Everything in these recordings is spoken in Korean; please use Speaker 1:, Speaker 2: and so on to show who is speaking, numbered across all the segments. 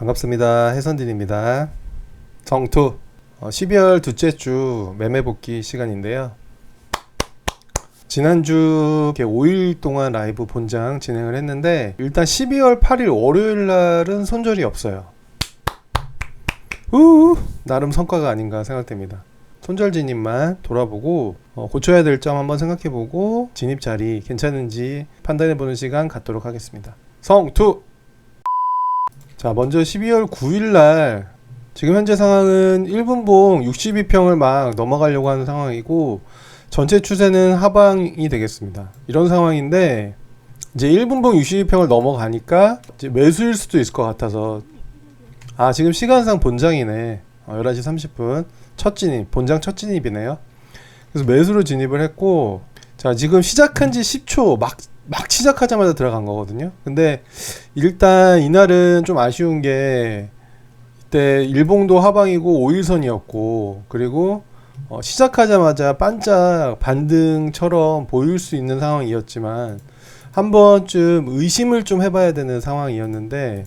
Speaker 1: 반갑습니다. 해선진입니다. 정투 어, 12월 둘째 주 매매 복귀 시간인데요. 지난주 이렇게 5일 동안 라이브 본장 진행을 했는데 일단 12월 8일 월요일 날은 손절이 없어요. 우 나름 성과가 아닌가 생각됩니다. 손절 진입만 돌아보고 어, 고쳐야 될 점 한번 생각해보고 진입 자리 괜찮은지 판단해보는 시간 갖도록 하겠습니다. 성투 자, 먼저 12월 9일 날 지금 현재 상황은 1분봉 62평을 막 넘어가려고 하는 상황이고 전체 추세는 하방이 되겠습니다. 이런 상황인데 이제 1분봉 62평을 넘어가니까 매수일 수도 있을 것 같아서 아, 지금 시간상 본장이네. 어, 11시 30분 첫 진입, 본장 첫 진입이네요. 그래서 매수로 진입을 했고 자, 지금 시작한 지 10초 막, 막 시작하자마자 들어간 거거든요. 근데 일단 이날은 좀 아쉬운 게 이때 일봉도 하방이고 5일선이었고 그리고 어, 시작하자마자 반짝 반등처럼 보일 수 있는 상황이었지만 한 번쯤 의심을 좀 해봐야 되는 상황이었는데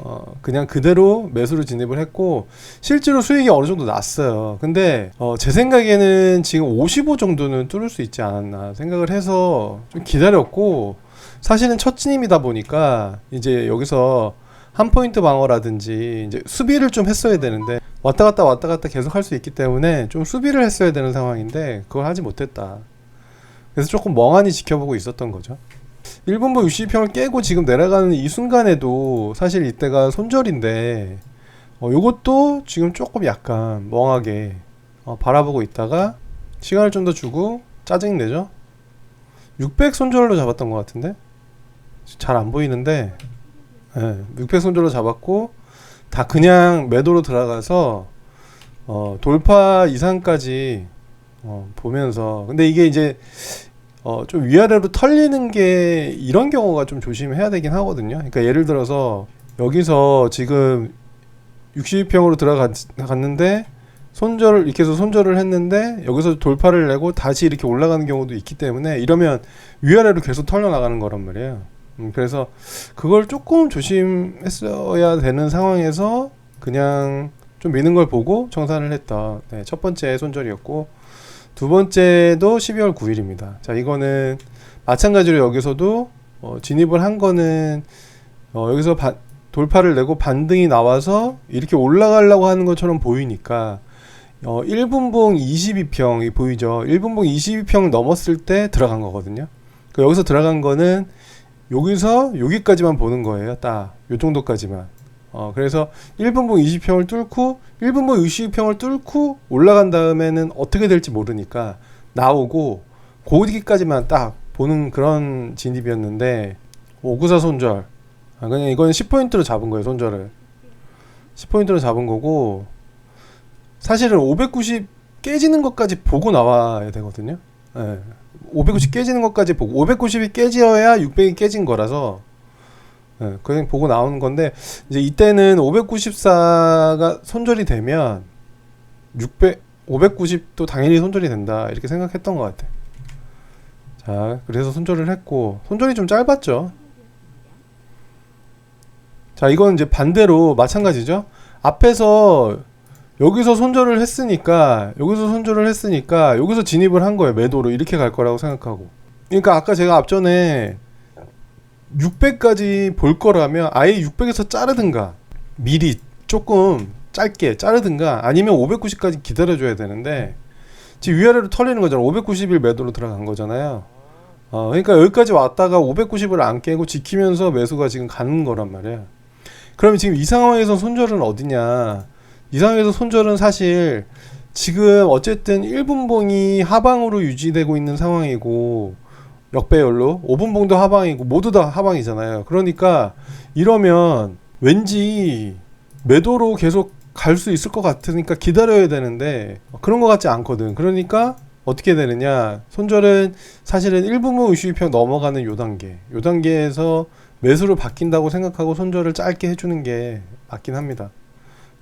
Speaker 1: 어, 그냥 그대로 매수로 진입을 했고 실제로 수익이 어느 정도 났어요. 근데 어, 제 생각에는 지금 55 정도는 뚫을 수 있지 않았나 생각을 해서 좀 기다렸고 사실은 첫 진입이다 보니까 이제 여기서 한 포인트 방어라든지 이제 수비를 좀 했어야 되는데 왔다 갔다 왔다 갔다 계속 할 수 있기 때문에 좀 수비를 했어야 되는 상황인데 그걸 하지 못했다. 그래서 조금 멍하니 지켜보고 있었던 거죠. 1분보 60평을 깨고 지금 내려가는 이 순간에도 사실 이때가 손절인데 어, 요것도 지금 조금 약간 멍하게 어, 바라보고 있다가 시간을 좀 더 주고 짜증 내죠. 600 손절로 잡았던 것 같은데? 잘 안 보이는데? 예, 600 손절로 잡았고 다 그냥 매도로 들어가서 어, 돌파 이상까지 어, 보면서. 근데 이게 이제 어, 좀 위아래로 털리는 게 이런 경우가 좀 조심해야 되긴 하거든요. 그러니까 예를 들어서 여기서 지금 60평으로 들어갔는데 손절을 이렇게 해서 손절을 했는데 여기서 돌파를 내고 다시 이렇게 올라가는 경우도 있기 때문에 이러면 위아래로 계속 털려 나가는 거란 말이에요. 음, 그래서 그걸 조금 조심했어야 되는 상황에서 그냥 좀 미는 걸 보고 청산을 했다. 네, 첫 번째 손절이었고 두 번째도 12월 9일입니다. 자, 이거는 마찬가지로 여기서도 어, 진입을 한 거는 어, 여기서 바, 돌파를 내고 반등이 나와서 이렇게 올라가려고 하는 것처럼 보이니까 어, 1분봉 22평이 보이죠. 1분봉 22평 넘었을 때 들어간 거거든요. 그 여기서 들어간 거는 여기서 여기까지만 보는 거예요. 딱 요 정도까지만. 어, 그래서 1분봉 20평을 뚫고 1분봉 60평을 뚫고 올라간 다음에는 어떻게 될지 모르니까 나오고 고기까지만 딱 보는 그런 진입이었는데 오구사 손절. 아, 그냥 이건 10포인트로 잡은 거예요 손절을. 10포인트로 잡은 거고 사실은 590 깨지는 것까지 보고 나와야 되거든요. 예. 590 깨지는 것까지 보고 590이 깨져야 600이 깨진 거라서 예, 그냥 보고 나오는 건데 이제 이때는 594가 손절이 되면 600 590도 당연히 손절이 된다 이렇게 생각했던 것 같아. 자, 그래서 손절을 했고 손절이 좀 짧았죠. 자, 이건 이제 반대로 마찬가지죠. 앞에서 여기서 손절을 했으니까 여기서 손절을 했으니까 여기서 진입을 한 거예요 매도로 이렇게 갈 거라고 생각하고. 그러니까 아까 제가 앞전에 600까지 볼 거라면 아예 600에서 자르든가. 미리 조금 짧게 자르든가. 아니면 590까지 기다려줘야 되는데 지금 위아래로 털리는 거잖아. 590일 매도로 들어간 거잖아요. 어, 그러니까 여기까지 왔다가 590을 안 깨고 지키면서 매수가 지금 가는 거란 말이야 그러면 지금 이 상황에서 손절은 어디냐? 이 상황에서 손절은 사실 지금 어쨌든 1분봉이 하방으로 유지되고 있는 상황이고 역배열로 5분봉도 하방이고 모두 다 하방이잖아요. 그러니까 이러면 왠지 매도로 계속 갈 수 있을 것 같으니까 기다려야 되는데 그런 것 같지 않거든. 그러니까 어떻게 되느냐? 손절은 사실은 1분봉 62평 넘어가는 요 단계. 요 단계에서 매수로 바뀐다고 생각하고 손절을 짧게 해주는 게 맞긴 합니다.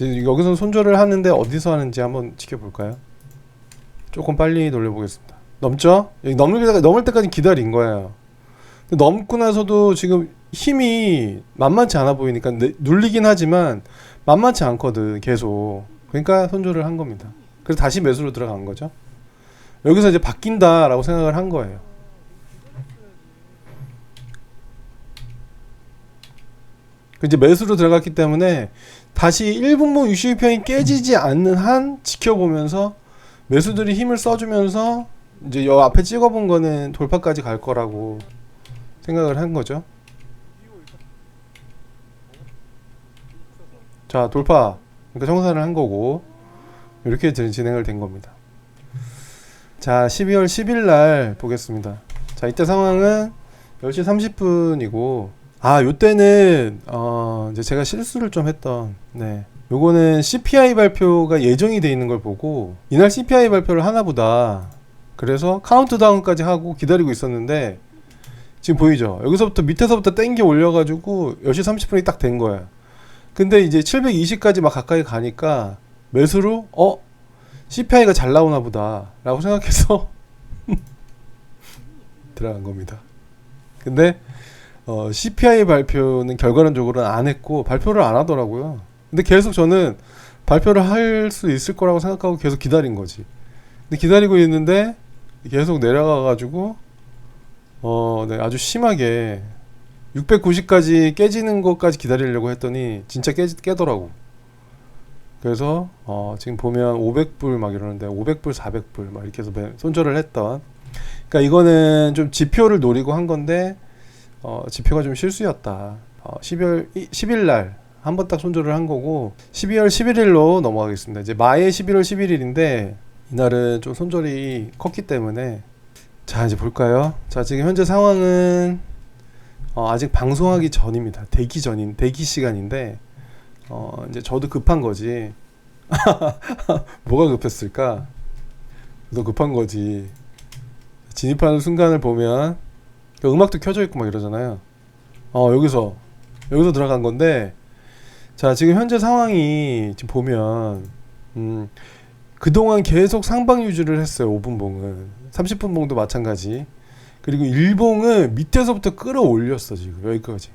Speaker 1: 여기서 손절을 하는데 어디서 하는지 한번 지켜볼까요? 조금 빨리 돌려보겠습니다. 넘죠? 여기 넘을 넘을 때까지 기다린 거예요. 넘고 나서도 지금 힘이 만만치 않아 보이니까 내- 눌리긴 하지만 만만치 않거든 계속 그러니까 손절을 한 겁니다 그래서 다시 매수로 들어간 거죠 여기서 이제 바뀐다 라고 생각을 한 거예요 그 이제 매수로 들어갔기 때문에 다시 1분봉 62평이 깨지지 않는 한 지켜보면서 매수들이 힘을 써주면서 이제 여 앞에 찍어본 거는 돌파까지 갈 거라고 생각을 한 거죠. 자 돌파 그러니까 청산을 한 거고 이렇게 진- 진행을 된 겁니다. 자 12월 10일 날 보겠습니다. 자 이때 상황은 10시 30분이고 아 요때는 어 이제 제가 실수를 좀 했던 네 요거는 CPI 발표가 예정이 돼 있는 걸 보고 이날 CPI 발표를 하나 보다 그래서 카운트다운까지 하고 기다리고 있었는데 지금 보이죠 여기서부터 밑에서부터 땡겨 올려가지고 10시 30분이 딱 된 거야 근데 이제 720까지 막 가까이 가니까 매수로 어 CPI가 잘 나오나 보다 라고 생각해서 들어간 겁니다 근데 어, CPI 발표는 결과론적으로는 안 했고 발표를 안 하더라고요. 근데 계속 저는 발표를 할 수 있을 거라고 생각하고 계속 기다린 거지. 근데 기다리고 있는데 계속 내려가 가지고 어, 네, 아주 심하게 690까지 깨지는 것까지 기다리려고 했더니 진짜 깨, 깨더라고. 그래서 어, 지금 보면 500불 막 이러는데 500불, 400불 막 이렇게 해서 매- 손절을 했던. 그러니까 이거는 좀 지표를 노리고 한 건데 어, 지표가 좀 실수였다. 어, 12월 10일 날 한 번 딱 손절을 한 거고 12월 11일로 넘어가겠습니다. 이제 마의 11월 11일인데 이날은 좀 손절이 컸기 때문에 자 이제 볼까요? 자 지금 현재 상황은 어, 아직 방송하기 전입니다. 대기 전인 대기 시간인데 어, 이제 저도 급한 거지. 뭐가 급했을까? 너 급한 거지. 진입하는 순간을 보면 그 음악도 켜져 있고 막 이러잖아요. 어 여기서 여기서 들어간 건데 자 지금 현재 상황이 지금 보면 음 그동안 계속 상방 유지를 했어요 5분 봉은 30분 봉도 마찬가지 그리고 일봉은 밑에서부터 끌어올렸어 지금 여기까지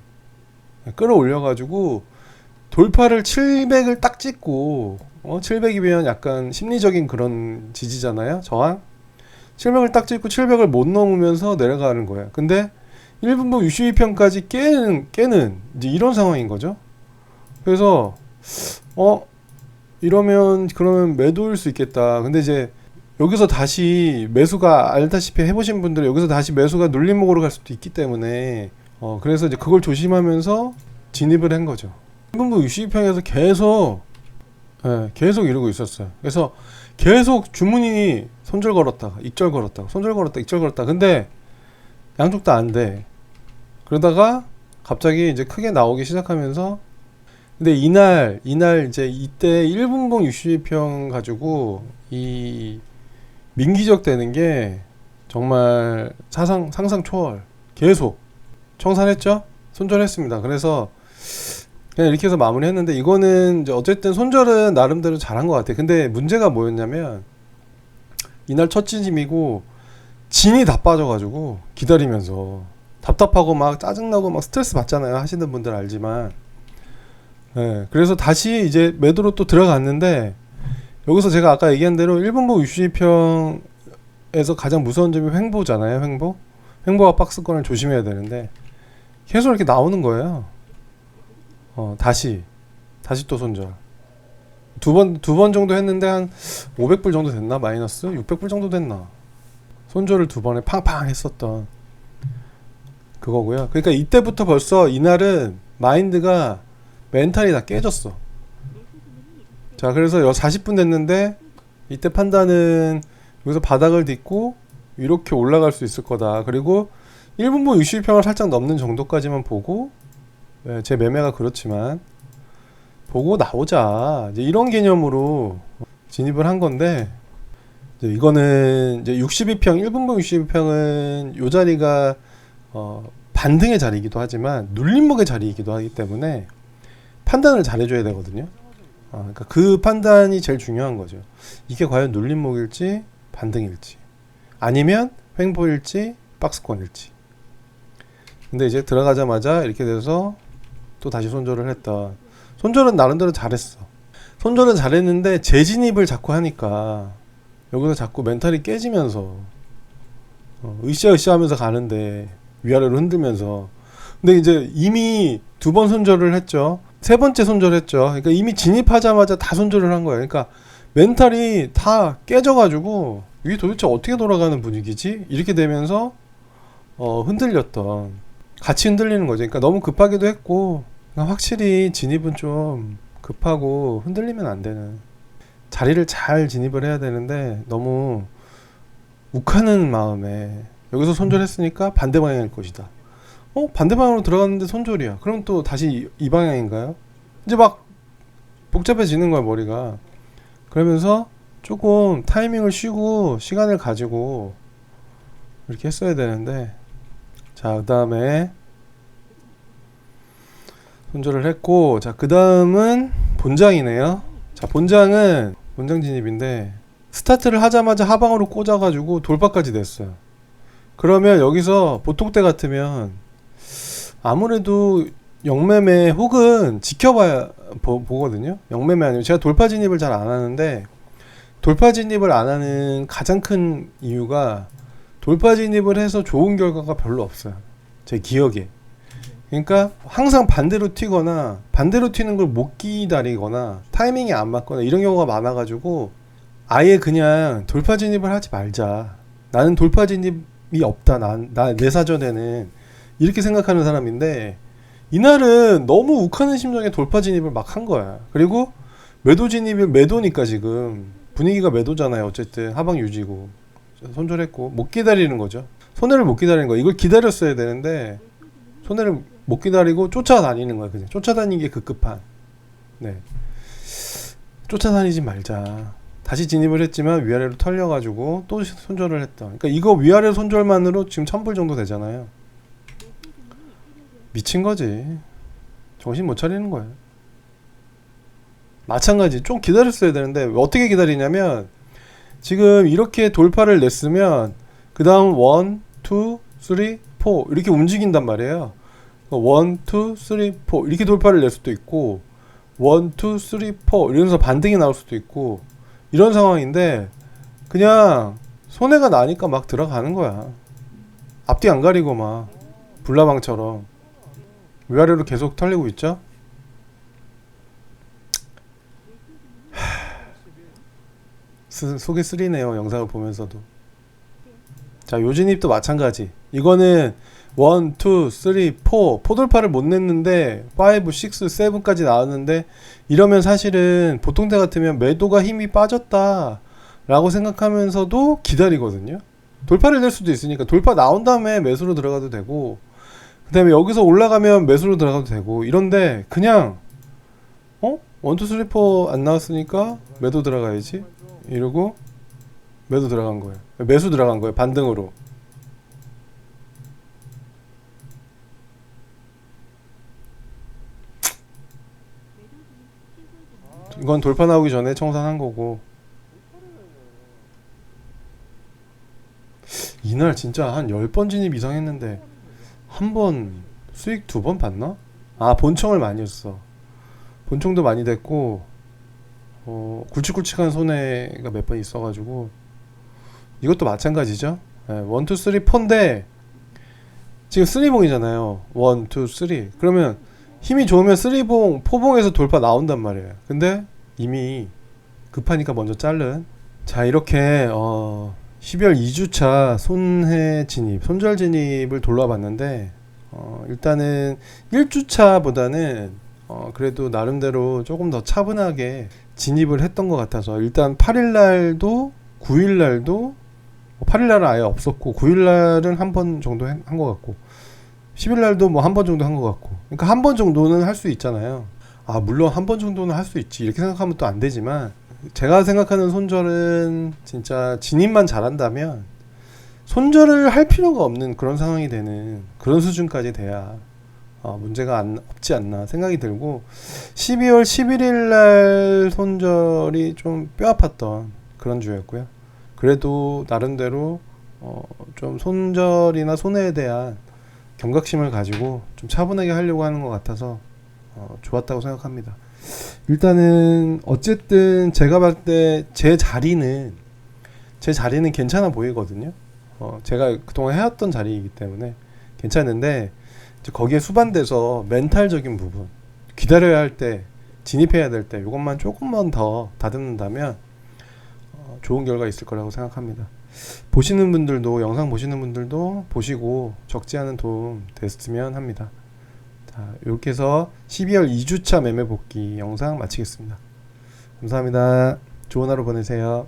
Speaker 1: 끌어올려가지고 돌파를 700을 딱 찍고 어 700이면 약간 심리적인 그런 지지잖아요 저항 700을 딱 찍고 700을 못 넘으면서 내려가는 거야. 근데 1분봉 62평까지 깨는 깨는 이제 이런 상황인 거죠. 그래서 어 이러면 그러면 매도일 수 있겠다. 근데 이제 여기서 다시 매수가 알다시피 해보신 분들은 여기서 다시 매수가 눌림목으로 갈 수도 있기 때문에 어 그래서 이제 그걸 조심하면서 진입을 한 거죠. 1분봉 62평에서 계속 예, 계속 이러고 있었어요. 그래서 계속 주문이 손절 걸었다가 익절 걸었다가 손절 걸었다 익절 걸었다 근데 양쪽 다 안 돼 그러다가 갑자기 이제 크게 나오기 시작하면서 근데 이날 이날 이제 이때 1분봉 62평 가지고 이 민기적 되는 게 정말 사상 상상 초월 계속 청산했죠 손절했습니다 그래서 그냥 이렇게 해서 마무리했는데 이거는 이제 어쨌든 손절은 나름대로 잘한 것 같아요. 근데 문제가 뭐였냐면 이날 첫 진입이고 진이 다 빠져가지고 기다리면서 답답하고 막 짜증나고 막 스트레스 받잖아요. 하시는 분들 알지만. 예, 그래서 다시 이제 매도로 또 들어갔는데 여기서 제가 아까 얘기한 대로 1분봉 62평에서 가장 무서운 점이 횡보잖아요. 횡보. 횡보와 박스권을 조심해야 되는데 계속 이렇게 나오는 거예요. 어, 다시 다시 또 손절 두 번 두 번 정도 했는데 한 500불 정도 됐나 마이너스 600불 정도 됐나 손절을 두 번에 팡팡 했었던 그거고요 그러니까 이때부터 벌써 이날은 마인드가 멘탈이 다 깨졌어. 자 그래서 40분 됐는데 이때 판단은 여기서 바닥을 딛고 이렇게 올라갈 수 있을 거다. 그리고 1분봉 62평을 살짝 넘는 정도까지만 보고 네, 제 매매가 그렇지만 보고 나오자. 이제 이런 개념으로 진입을 한 건데 이제 이거는 이제 62평 1분봉 62평은 요 자리가 어 반등의 자리이기도 하지만 눌림목의 자리이기도 하기 때문에 판단을 잘해줘야 되거든요. 아, 그러니까 그 판단이 제일 중요한 거죠. 이게 과연 눌림목일지 반등일지 아니면 횡보일지 박스권일지 근데 이제 들어가자마자 이렇게 돼서 또 다시 손절을 했다. 손절은 나름대로 잘했어. 손절은 잘했는데 재진입을 자꾸 하니까 여기서 자꾸 멘탈이 깨지면서 어, 으쌰으쌰 하면서 가는데 위아래로 흔들면서 근데 이제 이미 두 번 손절을 했죠. 세 번째 손절했죠. 그러니까 이미 진입하자마자 다 손절을 한 거예요. 그러니까 멘탈이 다 깨져가지고 이게 도대체 어떻게 돌아가는 분위기지? 이렇게 되면서 어, 흔들렸던 같이 흔들리는 거죠. 그러니까 너무 급하기도 했고 그러니까 확실히 진입은 좀 급하고 흔들리면 안 되는 자리를 잘 진입을 해야 되는데 너무 욱하는 마음에 여기서 손절했으니까 반대 방향일 것이다. 어 반대 방향으로 들어갔는데 손절이야. 그럼 또 다시 이, 이 방향인가요? 이제 막 복잡해지는 거야 머리가. 그러면서 조금 타이밍을 쉬고 시간을 가지고 이렇게 했어야 되는데 자 그 다음에 손절을 했고 자 그 다음은 본장이네요. 자 본장은 본장 진입인데 스타트를 하자마자 하방으로 꽂아가지고 돌파까지 됐어요. 그러면 여기서 보통 때 같으면 아무래도 영매매 혹은 지켜봐야 보, 보거든요. 영매매 아니면 제가 돌파 진입을 잘 안 하는데 돌파 진입을 안 하는 가장 큰 이유가 돌파 진입을 해서 좋은 결과가 별로 없어요. 제 기억에. 그러니까 항상 반대로 튀거나 반대로 튀는 걸 못 기다리거나 타이밍이 안 맞거나 이런 경우가 많아가지고 아예 그냥 돌파 진입을 하지 말자. 나는 돌파 진입이 없다. 난, 나, 내 사전에는 이렇게 생각하는 사람인데 이날은 너무 욱하는 심정에 돌파 진입을 막 한 거야. 그리고 매도 진입이 매도니까 지금 분위기가 매도잖아요. 어쨌든 하방 유지고 손절했고 못 기다리는 거죠. 손해를 못 기다리는 거. 이걸 기다렸어야 되는데 손해를 못 기다리고 쫓아다니는 거야. 그냥 쫓아다니는 게 급급한. 네. 쫓아다니지 말자. 다시 진입을 했지만 위아래로 털려가지고 또 손절을 했다. 그러니까 이거 위아래 손절만으로 지금 천불 정도 되잖아요. 미친 거지. 정신 못 차리는 거예요. 마찬가지. 좀 기다렸어야 되는데 어떻게 기다리냐면 지금 이렇게 돌파를 냈으면 그 다음 1, 2, 3, 4 이렇게 움직인단 말이에요. 1, 2, 3, 4 이렇게 돌파를 낼 수도 있고 1, 2, 3, 4 이러면서 반등이 나올 수도 있고 이런 상황인데 그냥 손해가 나니까 막 들어가는 거야. 앞뒤 안 가리고 막 불나방처럼 위아래로 계속 털리고 있죠. 스, 속이 쓰리네요 영상을 보면서도. 자 요진입도 마찬가지. 이거는 1, 2, 3, 4 포돌파를 못 냈는데 5, 6, 7까지 나왔는데 이러면 사실은 보통 때 같으면 매도가 힘이 빠졌다 라고 생각하면서도 기다리거든요. 돌파를 낼 수도 있으니까 돌파 나온 다음에 매수로 들어가도 되고 그 다음에 여기서 올라가면 매수로 들어가도 되고 이런데 그냥 어? 1, 2, 3, 4안 나왔으니까 매도 들어가야지 이러고 매도 들어간 거예요. 매수 들어간 거예요 반등으로. 이건 돌파 나오기 전에 청산한 거고. 이날 진짜 한 10번 진입 이상 했는데 한 번 수익 두 번 봤나? 아 본청을 많이 했어 본청도 많이 됐고 어, 굵직굵직한 손해가 몇 번 있어가지고 이것도 마찬가지죠 네, 1, 2, 3, 4인데 지금 3봉이잖아요 1, 2, 3 그러면 힘이 좋으면 3봉, 4봉에서 돌파 나온단 말이에요. 근데 이미 급하니까 먼저 자른. 자, 이렇게 어 12월 2주차 손해 진입, 손절 진입을 돌아봤는데 어 일단은 1주차보다는 어 그래도 나름대로 조금 더 차분하게 진입을 했던 것 같아서 일단 8일 날도 9일 날도 8일 날은 아예 없었고 9일 날은 한 번 정도 한 것 같고 10일 날도 뭐 한 번 정도 한 것 같고 그러니까 한 번 정도는 할 수 있잖아요. 아 물론 한 번 정도는 할 수 있지. 이렇게 생각하면 또 안 되지만 제가 생각하는 손절은 진짜 진입만 잘한다면 손절을 할 필요가 없는 그런 상황이 되는 그런 수준까지 돼야 어, 문제가 안, 없지 않나 생각이 들고 12월 11일 날 손절이 좀 뼈아팠던 그런 주였고요 그래도 나름대로 어, 좀 손절이나 손해에 대한 경각심을 가지고 좀 차분하게 하려고 하는 것 같아서 어, 좋았다고 생각합니다. 일단은 어쨌든 제가 봤을 때 제 자리는 제 자리는 괜찮아 보이거든요. 어, 제가 그동안 해왔던 자리이기 때문에 괜찮은데 거기에 수반돼서 멘탈적인 부분 기다려야 할 때 진입해야 될 때 이것만 조금만 더 다듬는다면 어, 좋은 결과 있을 거라고 생각합니다. 보시는 분들도 영상 보시는 분들도 보시고 적지 않은 도움 됐으면 합니다. 자 이렇게 해서 12월 2주차 매매 복귀 영상 마치겠습니다. 감사합니다. 좋은 하루 보내세요.